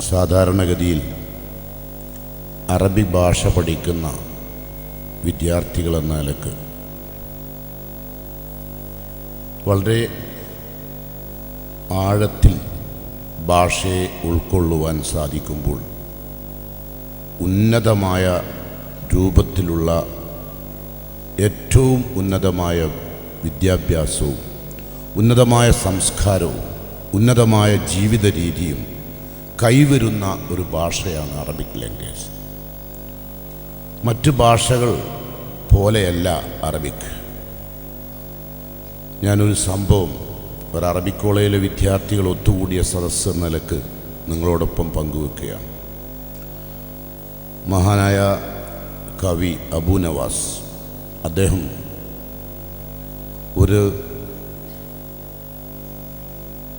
സാധാരണഗതിയിൽ അറബി ഭാഷ പഠിക്കുന്ന വിദ്യാർത്ഥികളെന്ന നിലയ്ക്ക് വളരെ ആഴത്തിൽ ഭാഷയെ ഉൾക്കൊള്ളുവാൻ സാധിക്കുമ്പോൾ ഉന്നതമായ രൂപത്തിലുള്ള ഏറ്റവും ഉന്നതമായ വിദ്യാഭ്യാസവും ഉന്നതമായ സംസ്കാരവും ഉന്നതമായ ജീവിത രീതിയും കൈവരുന്ന ഒരു ഭാഷയാണ് അറബിക് ലാംഗ്വേജ് മറ്റു ഭാഷകൾ പോലെയല്ല അറബിക്. ഞാനൊരു സംഭവം ഒരു അറബിക് കോളേജിലെ വിദ്യാർത്ഥികൾ ഒത്തുകൂടിയ സദസ്സ് എന്ന നിലയ്ക്ക് നിങ്ങളോടൊപ്പം പങ്കുവെക്കുകയാണ്. മഹാനായ കവി അബു നവാസ് അദ്ദേഹം ഒരു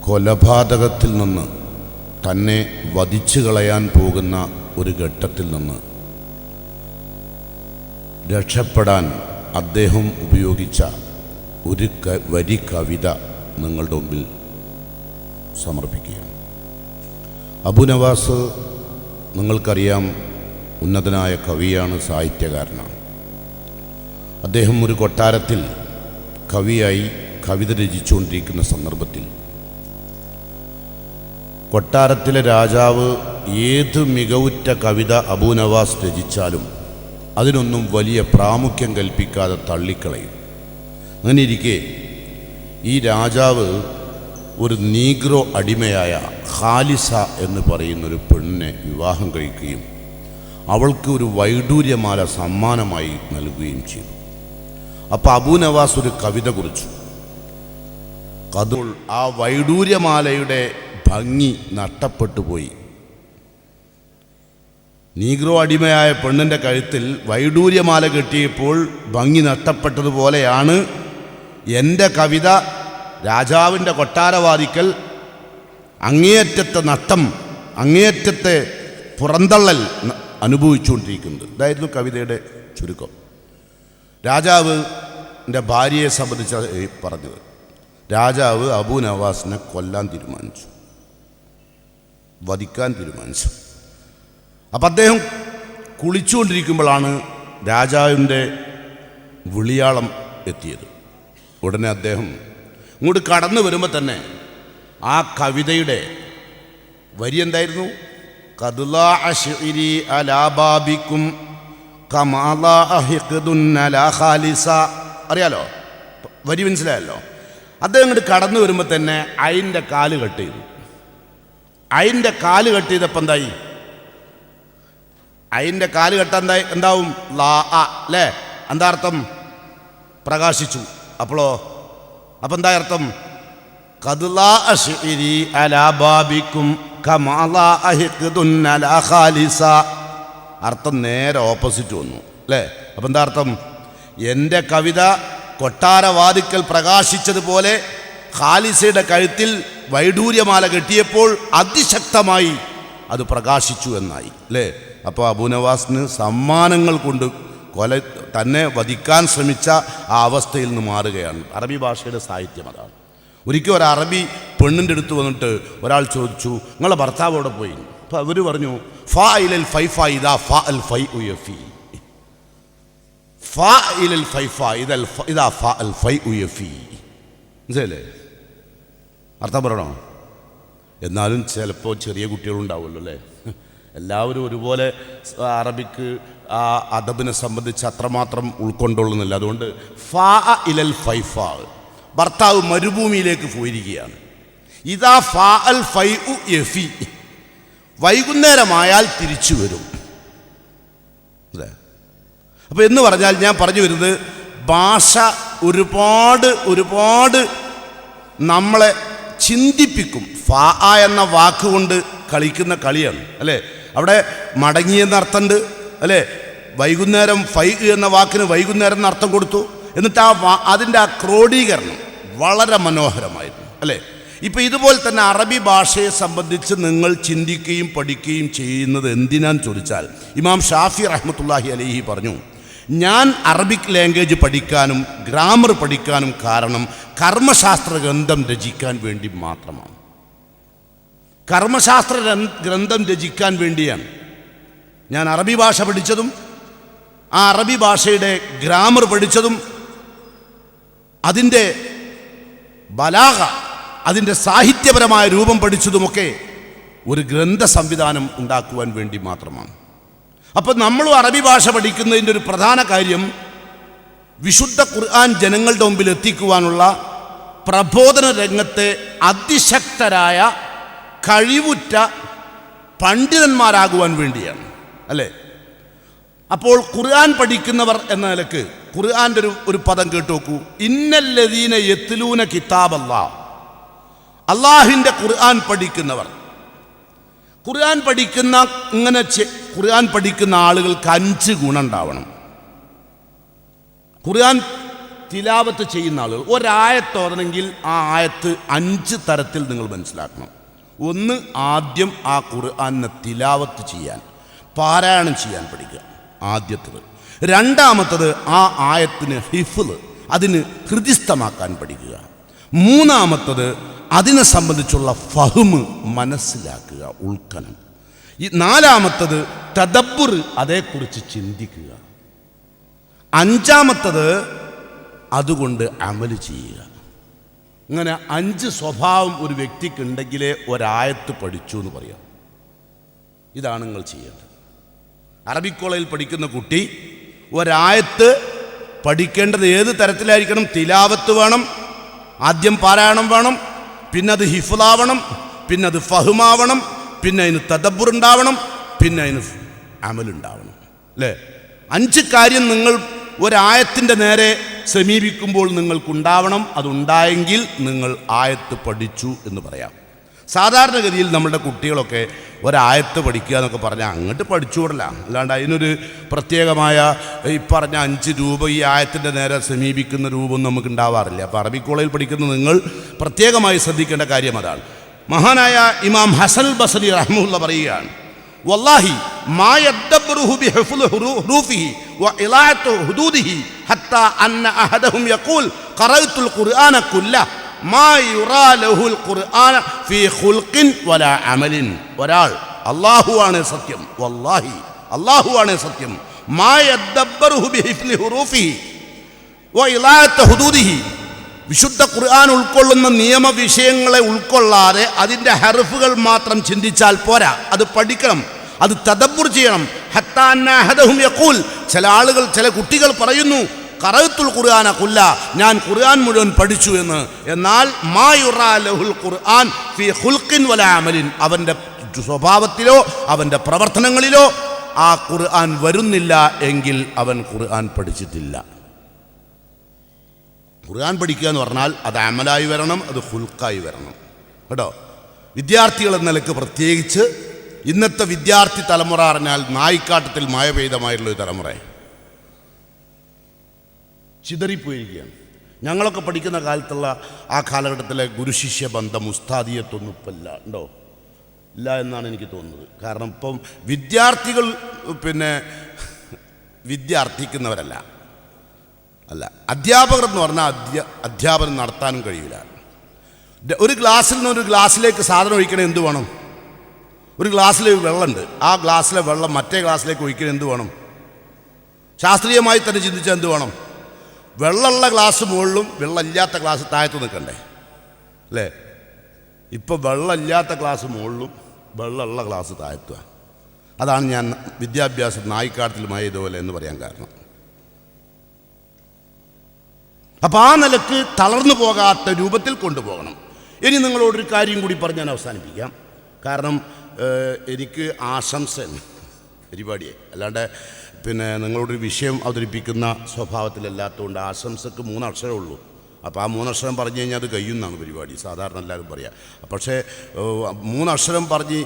കൊലപാതകത്തിൽ നിന്ന് തന്നെ വധിച്ചു കളയാൻ പോകുന്ന ഒരു ഘട്ടത്തിൽ നിന്ന് രക്ഷപ്പെടാൻ അദ്ദേഹം ഉപയോഗിച്ച ഒരു ക വരി കവിത നിങ്ങളുടെ മുമ്പിൽ സമർപ്പിക്കുകയാണ്. അബുനവാസ് നിങ്ങൾക്കറിയാം ഉന്നതനായ കവിയാണ് സാഹിത്യകാരനാണ്. അദ്ദേഹം ഒരു കൊട്ടാരത്തിൽ കവിയായി കവിത രചിച്ചുകൊണ്ടിരിക്കുന്ന സന്ദർഭത്തിൽ കൊട്ടാരത്തിലെ രാജാവ് ഏത് മികവുറ്റ കവിത അബൂ നവാസ് രചിച്ചാലും അതിനൊന്നും വലിയ പ്രാമുഖ്യം കൽപ്പിക്കാതെ തള്ളിക്കളയും. അങ്ങനെ ഇരിക്കെ ഈ രാജാവ് ഒരു നീഗ്രോ അടിമയായ ഖാലിസ എന്ന് പറയുന്നൊരു പെണ്ണിനെ വിവാഹം കഴിക്കുകയും അവൾക്ക് ഒരു വൈഡൂര്യമാല സമ്മാനമായി നൽകുകയും ചെയ്തു. അപ്പോൾ അബൂ നവാസ് ഒരു കവിത കുറിച്ചു. കതുൾ ആ വൈഡൂര്യമാലയുടെ ഭംഗി നഷ്ടപ്പെട്ടു പോയി. നീഗ്രോ അടിമയായ പെണ്ണിന്റെ കഴുത്തിൽ വൈഡൂര്യമാല കെട്ടിയപ്പോൾ ഭംഗി നഷ്ടപ്പെട്ടതുപോലെയാണ് എന്റെ കവിത രാജാവിന്റെ കൊട്ടാരവാദിക്കൽ അങ്ങേയറ്റത്തെ നഷ്ടം അങ്ങേയറ്റത്തെ പുറന്തള്ളൽ അനുഭവിച്ചുകൊണ്ടിരിക്കുന്നത്. ഇതായിരുന്നു കവിതയുടെ ചുരുക്കം. രാജാവ് എന്റെ ഭാര്യയെ സംബന്ധിച്ച് പറഞ്ഞത്. രാജാവ് അബു നവാസിനെ കൊല്ലാൻ തീരുമാനിച്ചു. വധിക്കാൻ തീരുമാനിച്ചു. അപ്പം അദ്ദേഹം കുളിച്ചുകൊണ്ടിരിക്കുമ്പോഴാണ് രാജാവിന്റെ വിളിയാളം എത്തിയത്. ഉടനെ അദ്ദേഹം ഇങ്ങോട്ട് കടന്നു വരുമ്പോൾ തന്നെ ആ കവിതയുടെ വരി എന്തായിരുന്നു? കതുലാ അശ്ഇരി അലാബാബിക്കും കമാലാ അഹിഖ്ദുൻ അലാ ഖാലിസ. അറിയാലോ? വരി മനസ്സിലായല്ലോ? അദ്ദേഹം ഇങ്ങോട്ട് കടന്നു വരുമ്പോൾ തന്നെ അയിന്റെ കാൽ കട്ട് ചെയ്തു. അയിന്റെ കാൽ കട്ട് ചെയ്തപ്പോൾ എന്തായി? അതിന്റെ കാൽ കെട്ട എന്താ എന്താവും? ലാ അ അല്ലേ എന്താ അർത്ഥം? പ്രകാശിച്ചു. അപ്പോളോ? അപ്പം എന്താ അർത്ഥം? അർത്ഥം നേരെ ഓപ്പോസിറ്റ് വന്നു അല്ലേ അപ്പം എന്താ അർത്ഥം? എന്റെ കവിത കൊട്ടാരവാദിക്കൽ പ്രകാശിച്ചതുപോലെ ഖാലിസയുടെ കഴുത്തിൽ വൈഡൂര്യമാല കെട്ടിയപ്പോൾ അതിശക്തമായി അത് പ്രകാശിച്ചു എന്നായി അല്ലേ? അപ്പോൾ അബുനവാസിന് സമ്മാനങ്ങൾ കൊണ്ട് കൊല തന്നെ വധിക്കാൻ ശ്രമിച്ച ആ അവസ്ഥയിൽ നിന്ന് മാറുകയാണ്. അറബി ഭാഷയുടെ സാഹിത്യം അതാണ്. ഒരിക്കൽ ഒരു അറബി പെണ്ണിന്റെ അടുത്ത് വന്നിട്ട് ഒരാൾ ചോദിച്ചു നിങ്ങളെ ഭർത്താവ് അവിടെ പോയി? അപ്പോൾ അവർ പറഞ്ഞു ഫാ ഇലൽ ഫൈഫ ഇതാ ഫാ അൽ ഫൈ ഉയഫി ഫാ. ഇലൽ ഫൈഫ ഇതൽ ഇതാ ഫാ അൽ ഫൈ മനസ്സിലല്ലേ അർത്ഥം പറയണോ? എന്നാലും ചിലപ്പോൾ ചെറിയ കുട്ടികളുണ്ടാവുമല്ലോ അല്ലേ? എല്ലാവരും ഒരുപോലെ അറബിക്ക് ആ അദബിനെ സംബന്ധിച്ച് അത്രമാത്രം ഉൾക്കൊണ്ടുള്ളുന്നില്ല അതുകൊണ്ട് ഫാ ഇലൽ ഫൈഫ. ഭർത്താവ് മരുഭൂമിയിലേക്ക് പോയിരിക്കുകയാണ്. ഇതാ ഫാ അൽ ഫൈ ഉ എഫി വൈകുന്നേരമായാൽ തിരിച്ചു വരും. അല്ലേ? അപ്പോൾ എന്ന് പറഞ്ഞാൽ ഞാൻ പറഞ്ഞു വരുന്നത് ഭാഷ ഒരുപാട് ഒരുപാട് നമ്മളെ ചിന്തിപ്പിക്കും. ഫാ എന്ന വാക്കുകൊണ്ട് കളിക്കുന്ന കളിയാണ്. അല്ലേ? അവിടെ മടങ്ങിയെന്ന അർത്ഥമുണ്ട് അല്ലേ? വൈകുന്നേരം ഫൈ എന്ന വാക്കിന് വൈകുന്നേരം എന്ന അർത്ഥം കൊടുത്തു. എന്നിട്ട് ആ അതിന്റെ ആ ക്രോഡീകരണം വളരെ മനോഹരമായിരുന്നു. അല്ലേ? ഇപ്പം ഇതുപോലെ തന്നെ അറബി ഭാഷയെ സംബന്ധിച്ച് നിങ്ങൾ ചിന്തിക്കുകയും പഠിക്കുകയും ചെയ്യുന്നത് എന്തിനാന്ന് ചോദിച്ചാൽ ഇമാം ഷാഫി റഹ്മത്തുല്ലാഹി അലഹി പറഞ്ഞു ഞാൻ അറബിക് ലാംഗ്വേജ് പഠിക്കാനും ഗ്രാമർ പഠിക്കാനും കാരണം കർമ്മശാസ്ത്ര ഗ്രന്ഥം രചിക്കാൻ വേണ്ടി മാത്രമാണ്. കർമ്മശാസ്ത്ര ഗ്രന്ഥം രചിക്കാൻ വേണ്ടിയാണ്. ഞാൻ അറബി ഭാഷ പഠിച്ചതും ആ അറബി ഭാഷയുടെ ഗ്രാമർ പഠിച്ചതും അതിന്റെ ബലാഹ അതിന്റെ സാഹിത്യപരമായ രൂപം പഠിച്ചതുമൊക്കെ ഒരു ഗ്രന്ഥ സംവിധാനം ഉണ്ടാക്കുവാൻ വേണ്ടി മാത്രമാണ്. അപ്പം നമ്മളും അറബി ഭാഷ പഠിക്കുന്നതിന്റെ ഒരു പ്രധാന കാര്യം വിശുദ്ധ ഖുർആൻ ജനങ്ങളുടെ മുമ്പിൽ എത്തിക്കുവാനുള്ള പ്രബോധന രംഗത്തെ അതിശക്തരായ കഴിവുറ്റ പണ്ഡിതന്മാരാകുവാൻ വേണ്ടിയാണ്. അല്ലേ? അപ്പോൾ ഖുർആൻ പഠിക്കുന്നവർ എന്ന നിലയ്ക്ക് ഖുർആന്റെ ഒരു ഒരു പദം കേട്ടോക്കൂ ഇന്നല്ലദീന യത്ലൂന കിതാബല്ലാ. അള്ളാഹിന്റെ ഖുർആൻ പഠിക്കുന്നവർ. ഖുർആൻ പഠിക്കുന്ന ഇങ്ങനെ ഖുർആൻ പഠിക്കുന്ന ആളുകൾക്ക് അഞ്ച് ഗുണം ഉണ്ടാവണം ഖുർആൻ തിലാവത്ത് ചെയ്യുന്ന ആളുകൾ ഒരായത്തോതണമെങ്കിൽ ആ ആയത്ത് അഞ്ച് തരത്തിൽ നിങ്ങൾ മനസ്സിലാക്കണം. ഒന്ന് ആദ്യം ആ ഖുർആനെ തിലാവത്ത് ചെയ്യാൻ പാരായണം ചെയ്യാൻ പഠിക്കുക. ആദ്യത്തത്. രണ്ടാമത്തത് ആ ആയത്തിന് ഹിഫിൽ അതിന് ഹൃദിസ്ഥമാക്കാൻ പഠിക്കുക. മൂന്നാമത്തത് അതിനെ സംബന്ധിച്ചുള്ള ഫഹ്മ് മനസ്സിലാക്കുക ഉൾക്കനം. ഈ നാലാമത്തത് തദബ്ബുർ അതേക്കുറിച്ച് ചിന്തിക്കുക. അഞ്ചാമത്തത് അതുകൊണ്ട് അമൽ ചെയ്യുക. ഇങ്ങനെ അഞ്ച് സ്വഭാവം ഒരു വ്യക്തിക്കുണ്ടെങ്കിലേ ഒരായത്ത് പഠിച്ചു എന്ന് പറയാം. ഇതാണ് നിങ്ങൾ ചെയ്യേണ്ടത്. അറബിക് കോളേജിൽ പഠിക്കുന്ന കുട്ടി ഒരായത്ത് പഠിക്കേണ്ടത് ഏത് തരത്തിലായിരിക്കണം? തിലാവത്ത് വേണം ആദ്യം പാരായണം വേണം പിന്നെ അത് ഹിഫുലാവണം പിന്നെ അത് ഫഹുമാവണം പിന്നെ അതിന് തദബ്ബുർ ഉണ്ടാവണം പിന്നെ അതിന് അമലുണ്ടാവണം അല്ലേ അഞ്ച് കാര്യം നിങ്ങൾ ഒരായത്തിന്റെ നേരെ സമീപിക്കുമ്പോൾ നിങ്ങൾക്കുണ്ടാവണം. അതുണ്ടായെങ്കിൽ നിങ്ങൾ ആയത്ത് പഠിച്ചു എന്ന് പറയാം. സാധാരണഗതിയിൽ നമ്മുടെ കുട്ടികളൊക്കെ ഒരായത്ത് പഠിക്കുക എന്നൊക്കെ പറഞ്ഞാൽ അങ്ങോട്ട് പഠിച്ചുകൂടല്ല അല്ലാണ്ട് അതിനൊരു പ്രത്യേകമായ ഈ പറഞ്ഞ അഞ്ച് രൂപ ഈ ആയത്തിന്റെ നേരെ സമീപിക്കുന്ന രൂപം നമുക്ക് ഉണ്ടാവാറില്ല അപ്പോൾ അറബി കോളേജിൽ പഠിക്കുന്ന നിങ്ങൾ പ്രത്യേകമായി ശ്രദ്ധിക്കേണ്ട കാര്യം അതാണ്. മഹാനായ ഇമാം ഹസൻ ബസരി റഹ്മുല്ല പറയുകയാണ് വല്ലാഹി ഒരാൾ അള്ളാഹുവാണ് സത്യം. വല്ലാഹി അള്ളാഹുവാണ് സത്യം. മാ യദ്ദബ്ബറുഹു ബിഹിഫ്ലി ഹുറൂഫിഹി വഇലാഅത്ത് ഹുദൂദിഹി വിശുദ്ധ ഖുർആൻ ഉൾക്കൊള്ളുന്ന നിയമ വിഷയങ്ങളെ ഉൾക്കൊള്ളാതെ അതിന്റെ ഹർഫുകൾ മാത്രം ചിന്തിച്ചാൽ പോരാ. അത് പഠിക്കണം. അത് തദബ്ബുർ ചെയ്യണം. ഹത്താന്നാഹദഹും യക്കൂൽ ചില ആളുകൾ ചില കുട്ടികൾ പറയുന്നു കറത്തുൽ ഖുർആന കുല്ല ഞാൻ ഖുർആൻ മുഴുവൻ പഠിച്ചു എന്ന്. എന്നാൽ മാ യുറാ ലഹുൽ ഖുർആൻ ഫി ഖുൽഖിൻ വല അമലിൻ. അവന്റെ സ്വഭാവത്തിലോ അവന്റെ പ്രവർത്തനങ്ങളിലോ ആ ഖുർആൻ വരുന്നില്ല എങ്കിൽ അവൻ ഖുർആൻ പഠിച്ചിട്ടില്ല. ഖുർആൻ പഠിക്കുക എന്ന് പറഞ്ഞാൽ അത് അമലായി വരണം അത് ഹുൽക്കായി വരണം. കേട്ടോ? വിദ്യാർത്ഥികൾ എന്ന നിലയ്ക്ക് പ്രത്യേകിച്ച് ഇന്നത്തെ വിദ്യാർത്ഥി തലമുറ അറിഞ്ഞാൽ നായിക്കാട്ടത്തിൽ മായ പെയ്തമായിട്ടുള്ള ഒരു തലമുറ. ചിതറിപ്പോയിരിക്കുകയാണ്. ഞങ്ങളൊക്കെ പഠിക്കുന്ന കാലത്തുള്ള ആ കാലഘട്ടത്തിലെ ഗുരുശിഷ്യ ബന്ധം ഉസ്താദിയത്തൊന്നും ഇപ്പം ഇല്ല ഉണ്ടോ ഇല്ല എന്നാണ് എനിക്ക് തോന്നുന്നത്. കാരണം ഇപ്പം വിദ്യാർത്ഥികൾ പിന്നെ വിദ്യ അർത്ഥിക്കുന്നവരല്ല അല്ല അധ്യാപകർ എന്ന് പറഞ്ഞാൽ അധ്യ അധ്യാപനം നടത്താനും കഴിയില്ല. ഒരു ഗ്ലാസ്സിൽ നിന്ന് ഒരു ഗ്ലാസ്സിലേക്ക് സാധനം ഒഴിക്കണേ എന്ത് വേണം? ഒരു ഗ്ലാസ്സിൽ വെള്ളമുണ്ട്. ആ ഗ്ലാസ്സിലെ വെള്ളം മറ്റേ ഗ്ലാസ്സിലേക്ക് ഒഴിക്കണേ എന്ത് വേണം? ശാസ്ത്രീയമായി തന്നെ ചിന്തിച്ചാൽ എന്ത് വേണം? വെള്ളമുള്ള ഗ്ലാസ് മുകളിലും വെള്ളമില്ലാത്ത ഗ്ലാസ് താഴത്ത് നിൽക്കണ്ടേ? അല്ലേ? ഇപ്പോൾ വെള്ളമില്ലാത്ത ഗ്ലാസ് മുകളിലും വെള്ളമുള്ള ഗ്ലാസ് താഴ്ത്തുക അതാണ് ഞാൻ വിദ്യാഭ്യാസം നായിക്കാട്ടിലുമായതുപോലെ എന്ന് പറയാൻ കാരണം. അപ്പം ആ നിലയ്ക്ക് തളർന്നു പോകാത്ത രൂപത്തിൽ കൊണ്ടുപോകണം. ഇനി നിങ്ങളോടൊരു കാര്യം കൂടി പറഞ്ഞ് ഞാൻ അവസാനിപ്പിക്കാം. കാരണം എനിക്ക് ആശംസ പരിപാടിയെ. അല്ലാണ്ട് പിന്നെ നിങ്ങളോടൊരു വിഷയം അവതരിപ്പിക്കുന്ന സ്വഭാവത്തിലല്ലാത്തതുകൊണ്ട് ആശംസക്ക് മൂന്നക്ഷരമേ ഉള്ളൂ. അപ്പോൾ ആ മൂന്നക്ഷരം പറഞ്ഞു കഴിഞ്ഞാൽ അത് കഴിയുന്നതാണ് പരിപാടി. സാധാരണ എല്ലാവരും പറയുക പക്ഷേ മൂന്നക്ഷരം പറഞ്ഞ്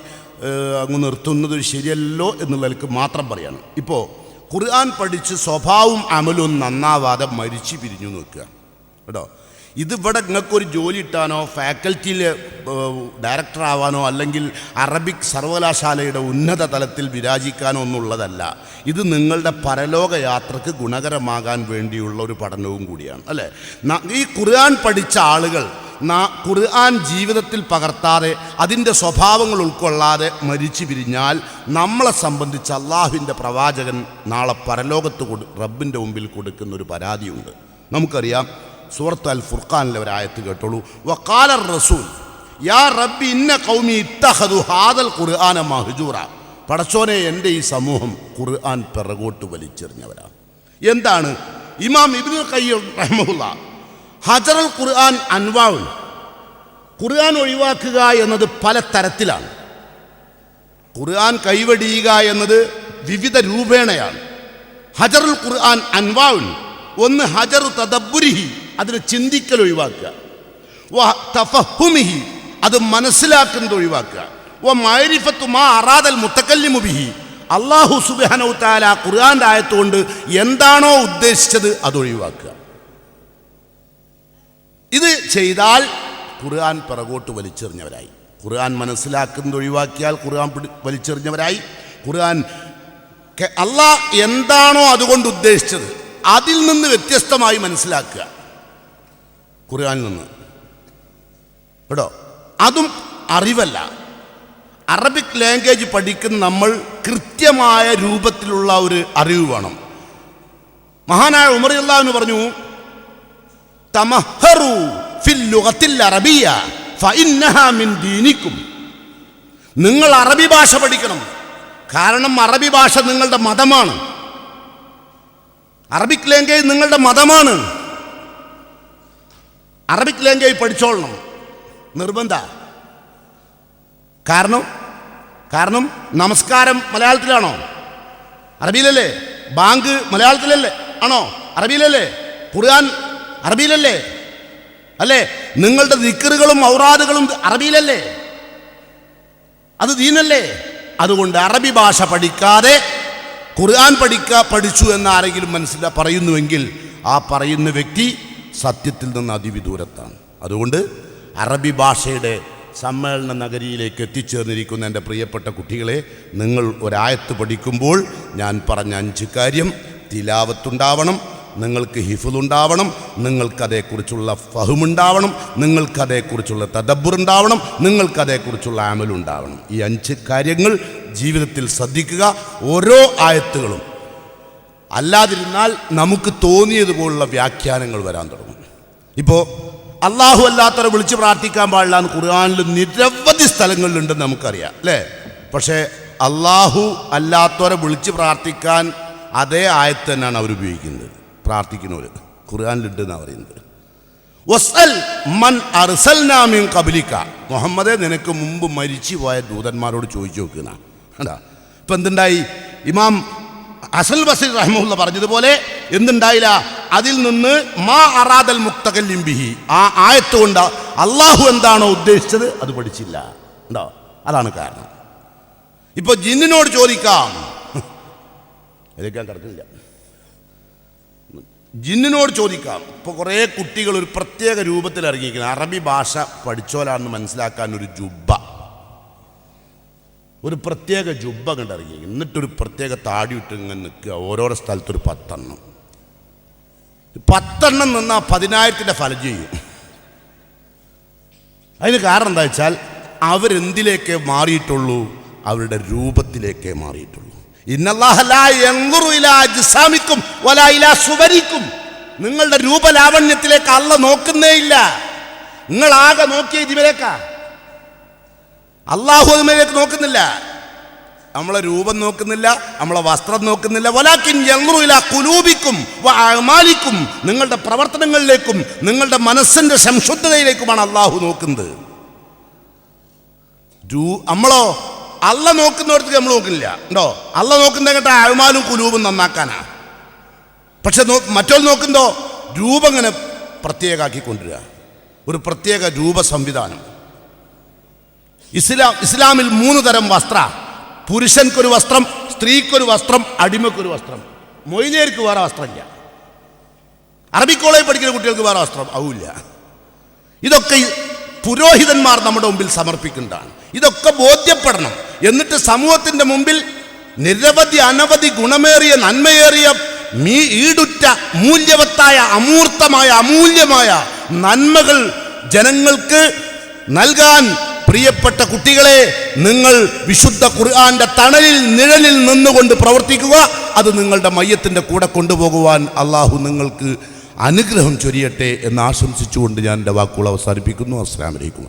അങ്ങ് നിർത്തുന്നത് ശരിയല്ലോ എന്നുള്ളതിലേക്ക് മാത്രം പറയണം. ഇപ്പോൾ ഖുർആൻ പഠിച്ച് സ്വഭാവവും അമലും നന്നാവാതെ മരിച്ചു പിരിഞ്ഞു നിൽക്കുക. കേട്ടോ? ഇതിവിടെ നിങ്ങൾക്കൊരു ജോലി കിട്ടാനോ ഫാക്കൽറ്റിയിൽ ഡയറക്ടർ ആവാനോ അല്ലെങ്കിൽ അറബിക് സർവകലാശാലയുടെ ഉന്നത തലത്തിൽ വിരാജിക്കാനോ ഒന്നുള്ളതല്ല ഇത് നിങ്ങളുടെ പരലോക യാത്രയ്ക്ക് ഗുണകരമാകാൻ വേണ്ടിയുള്ള ഒരു പഠനവും കൂടിയാണ്. അല്ലേ? ഈ ഖുർആൻ പഠിച്ച ആളുകൾ ഖുർആൻ ജീവിതത്തിൽ പകർത്താതെ അതിന്റെ സ്വഭാവങ്ങൾ ഉൾക്കൊള്ളാതെ മരിച്ചു പിരിഞ്ഞാൽ നമ്മളെ സംബന്ധിച്ച് അള്ളാഹുവിന്റെ പ്രവാചകൻ നാളെ പരലോകത്ത് കൊടു റബ്ബിന്റെ മുമ്പിൽ കൊടുക്കുന്ന ഒരു പരാതിയുണ്ട്. നമുക്കറിയാം സൂറത്ത് അൽ ഫുർഖാനിലെ ഒരായത്ത് കേട്ടോളൂ. വക്കാലർ റസൂൽ യാ റബ്ബി ഇന്ന കൗമി ഇത്തഹദു ഹാദൽ ഖുർആന മഹജൂറ. പടച്ചോനെ എന്റെ ഈ സമൂഹം ഖുർആൻ പിറകോട്ട് വലിച്ചെറിഞ്ഞവരാണ് എന്താണ്? ഇമാം ഇബ്നുൽ ഖയ്യിം റഹ്മുല്ല ഹജറൽ ഖുർആൻ അൻവാവ് ഖുർആൻ ഒഴിവാക്കുക എന്നത് പല തരത്തിലാണ്. ഖുർആൻ കൈവടിയുക എന്നത് വിവിധ രൂപേണയാണ്. ഹജറുൽ ഖുർആൻ അൻവാവ് ഒന്ന് ഹജറു തദബുരിഹി അതിന് ചിന്തിക്കൽ ഒഴിവാക്കുക. തഫഹുമിഹി അത് മനസ്സിലാക്കുന്നത് ഒഴിവാക്കുക. വ മൈരിഫത്തു മാ അറാദൽ മുത്തക്കല്ലിമു ബിഹി. അള്ളാഹു സുബാനു താല ഖുർആന്റെ ആയത്തുകൊണ്ട് എന്താണോ ഉദ്ദേശിച്ചത് അത് ഒഴിവാക്കുക. ഇത് ചെയ്താൽ ഖുർആൻ പിറകോട്ട് വലിച്ചെറിഞ്ഞവരായി. ഖുർആൻ മനസ്സിലാക്കുന്നത് ഒഴിവാക്കിയാൽ ഖുർആൻ വലിച്ചെറിഞ്ഞവരായി. ഖുർആൻ അള്ളാഹ് എന്താണോ അതുകൊണ്ട് ഉദ്ദേശിച്ചത് അതിൽ നിന്ന് വ്യത്യസ്തമായി മനസ്സിലാക്കുക. ഖുർആനിൽ നിന്ന്. കേട്ടോ അതും അറിവല്ല. അറബിക് ലാംഗ്വേജ് പഠിക്കുന്ന നമ്മൾ കൃത്യമായ രൂപത്തിലുള്ള ഒരു അറിവ് വേണം. മഹാനായ ഉമർ എന്ന് പറഞ്ഞു നിങ്ങൾ അറബി ഭാഷ പഠിക്കണം. കാരണം അറബി ഭാഷ നിങ്ങളുടെ മതമാണ്. അറബിക് ലാംഗ്വേജ് നിങ്ങളുടെ മതമാണ്. അറബിക് ലാംഗ്വേജ് പഠിച്ചോളണം. നിർബന്ധ. കാരണം കാരണം നമസ്കാരം മലയാളത്തിലാണോ? അറബിയിലല്ലേ? ബാങ്ക് മലയാളത്തിലല്ലേ? ആണോ? അറബിയിലല്ലേ? ഖുർആൻ അറബിയിലല്ലേ? അല്ലേ? നിങ്ങളുടെ ദിക്കറുകളും ഔറാദുകളും അറബിയിലല്ലേ? അത് ദീനല്ലേ? അതുകൊണ്ട് അറബി ഭാഷ പഠിക്കാതെ ഖുർആൻ പഠിക്ക പഠിച്ചു എന്ന് ആരെങ്കിലും മനസ്സിലാ പറയുന്നുവെങ്കിൽ ആ പറയുന്ന വ്യക്തി സത്യത്തിൽ നിന്ന് അതിവിദൂരത്താണ്. അതുകൊണ്ട് അറബി ഭാഷയുടെ സമ്മേളന നഗരിയിലേക്ക് എത്തിച്ചേർന്നിരിക്കുന്ന എന്റെ പ്രിയപ്പെട്ട കുട്ടികളെ നിങ്ങൾ ഒരായത്ത് പഠിക്കുമ്പോൾ ഞാൻ പറഞ്ഞ അഞ്ച് കാര്യം തിലാവത്തുണ്ടാവണം നിങ്ങൾക്ക് ഹിഫുലുണ്ടാവണം നിങ്ങൾക്കതേക്കുറിച്ചുള്ള ഫഹുമുണ്ടാവണം നിങ്ങൾക്കതേക്കുറിച്ചുള്ള തദബ്ബുറുണ്ടാവണം നിങ്ങൾക്കതേക്കുറിച്ചുള്ള ആമലുണ്ടാവണം ഈ അഞ്ച് കാര്യങ്ങൾ ജീവിതത്തിൽ ശ്രദ്ധിക്കുക. ഓരോ ആയത്തുകളും അല്ലാതിരുന്നാൽ നമുക്ക് തോന്നിയതുപോലുള്ള വ്യാഖ്യാനങ്ങൾ വരാൻ തുടങ്ങും. ഇപ്പോൾ അള്ളാഹു അല്ലാത്തവരെ വിളിച്ച് പ്രാർത്ഥിക്കാൻ പാടില്ല എന്ന് ഖുർആാനിൽ നിരവധി സ്ഥലങ്ങളിലുണ്ടെന്ന് നമുക്കറിയാം അല്ലേ? പക്ഷേ അള്ളാഹു അല്ലാത്തവരെ വിളിച്ച് പ്രാർത്ഥിക്കാൻ അതേ ആയത്ത് തന്നെയാണ് അവർ ഉപയോഗിക്കുന്നത്. പ്രാർത്ഥിക്കുന്നവർ ഖുർആാനിലുണ്ടെന്നാണ് പറയുന്നത്. വസ്അൽ മൻ അർസൽനാ മിൻ ഖബ്ലിക. മുഹമ്മദേ നിനക്ക് മുമ്പ് മരിച്ചു പോയ ദൂതന്മാരോട് ചോദിച്ചു നോക്കുന്ന. അതാ ഇപ്പം എന്തുണ്ടായി? ഇമാം അസൽ ബസീർ റഹ്മുല്ല പറഞ്ഞതുപോലെ എന്തുണ്ടായില്ല? അതിൽ നിന്ന് മാ അറാദൽ മുക്തകല്ലിം ബിഹി. ആ ആയത്ത് കൊണ്ട് അള്ളാഹു എന്താണോ ഉദ്ദേശിച്ചത് അത് പഠിച്ചില്ല. ഉണ്ടോ അതാണ് കാരണം. ഇപ്പൊ ജിന്നിനോട് ചോദിക്കാം. ഇതൊക്കെ കിടക്കില്ല ജിന്നിനോട് ചോദിക്കാം. ഇപ്പോൾ കുറേ കുട്ടികൾ ഒരു പ്രത്യേക രൂപത്തിൽ ഇറങ്ങിയിരിക്കുന്നത് അറബി ഭാഷ പഠിച്ചോലാണെന്ന് മനസ്സിലാക്കാൻ ഒരു ജുബ്ബ. ഒരു പ്രത്യേക ജുബ്ബ കണ്ട് എന്നിട്ടൊരു പ്രത്യേക താടി ഇട്ട് ഇങ്ങനെ നിൽക്കുക. ഓരോരോ സ്ഥലത്തൊരു പത്തെണ്ണം. പത്തെണ്ണം നിന്നാൽ പതിനായിരത്തിന്റെ ഫലം ചെയ്യും. അതിന് കാരണം എന്താ വെച്ചാൽ അവരെന്തിലേക്കേ മാറിയിട്ടുള്ളൂ? അവരുടെ രൂപത്തിലേക്കേ മാറിയിട്ടുള്ളൂ. സുവരിക്കും. നിങ്ങളുടെ രൂപലാവണ്യത്തിലേക്ക് അള്ള നോക്കുന്നേ ഇല്ല നിങ്ങൾ ആകെ നോക്കിയ ഇതിലേക്കാ അള്ളാഹു അതിലേക്ക് നോക്കുന്നില്ല. നമ്മളെ രൂപം നോക്കുന്നില്ല നമ്മളെ വസ്ത്രം നോക്കുന്നില്ല. വലാക്കിൻ യൻദുറു കുലൂപിക്കും അമാലിക്കും നിങ്ങളുടെ പ്രവർത്തനങ്ങളിലേക്കും നിങ്ങളുടെ മനസ്സിന്റെ സംശുദ്ധതയിലേക്കുമാണ് അള്ളാഹു നോക്കുന്നത്. നമ്മളോ അല്ല നോക്കുന്നവർക്ക് നമ്മൾ നോക്കുന്നില്ല. ഉണ്ടോ? അല്ല നോക്കുന്ന കേട്ട അഴുമാലും കുലൂപും നന്നാക്കാനാ. പക്ഷെ നോ മറ്റോ നോക്കുന്നതോ രൂപം ഇങ്ങനെ പ്രത്യേകമാക്കി കൊണ്ടുവരിക ഒരു പ്രത്യേക രൂപ സംവിധാനം. ഇസ്ലാം ഇസ്ലാമിൽ മൂന്ന് തരം വസ്ത്ര. പുരുഷൻക്കൊരു വസ്ത്രം സ്ത്രീക്കൊരു വസ്ത്രം അടിമക്കൊരു വസ്ത്രം. മൊയ്നേർക്ക് വേറെ വസ്ത്രമില്ല. അറബി കോളേജ് പഠിക്കുന്ന കുട്ടികൾക്ക് വേറെ വസ്ത്രം ആവില്ല ഇതൊക്കെ പുരോഹിതന്മാർ നമ്മുടെ മുമ്പിൽ സമർപ്പിക്കുന്നതാണ്. ഇതൊക്കെ ബോധ്യപ്പെടണം. എന്നിട്ട് സമൂഹത്തിന്റെ മുമ്പിൽ നിരവധി അനവധി ഗുണമേറിയ നന്മയേറിയ മീ ഈടുറ്റ മൂല്യവത്തായ അമൂർത്തമായ അമൂല്യമായ നന്മകൾ ജനങ്ങൾക്ക് നൽകാൻ പ്രിയപ്പെട്ട കുട്ടികളെ നിങ്ങൾ വിശുദ്ധ ഖുർആന്റെ തണലിൽ നിഴലിൽ നിന്നുകൊണ്ട് പ്രവർത്തിക്കുക. അത് നിങ്ങളുടെ മയ്യത്തിന്റെ കൂടെ കൊണ്ടുപോകുവാൻ അള്ളാഹു നിങ്ങൾക്ക് അനുഗ്രഹം ചൊരിയട്ടെ എന്ന് ആശംസിച്ചുകൊണ്ട് ഞാൻ എന്റെ വാക്കുകൾ അവസാനിപ്പിക്കുന്നു. അസ്സാം വലൈക്കും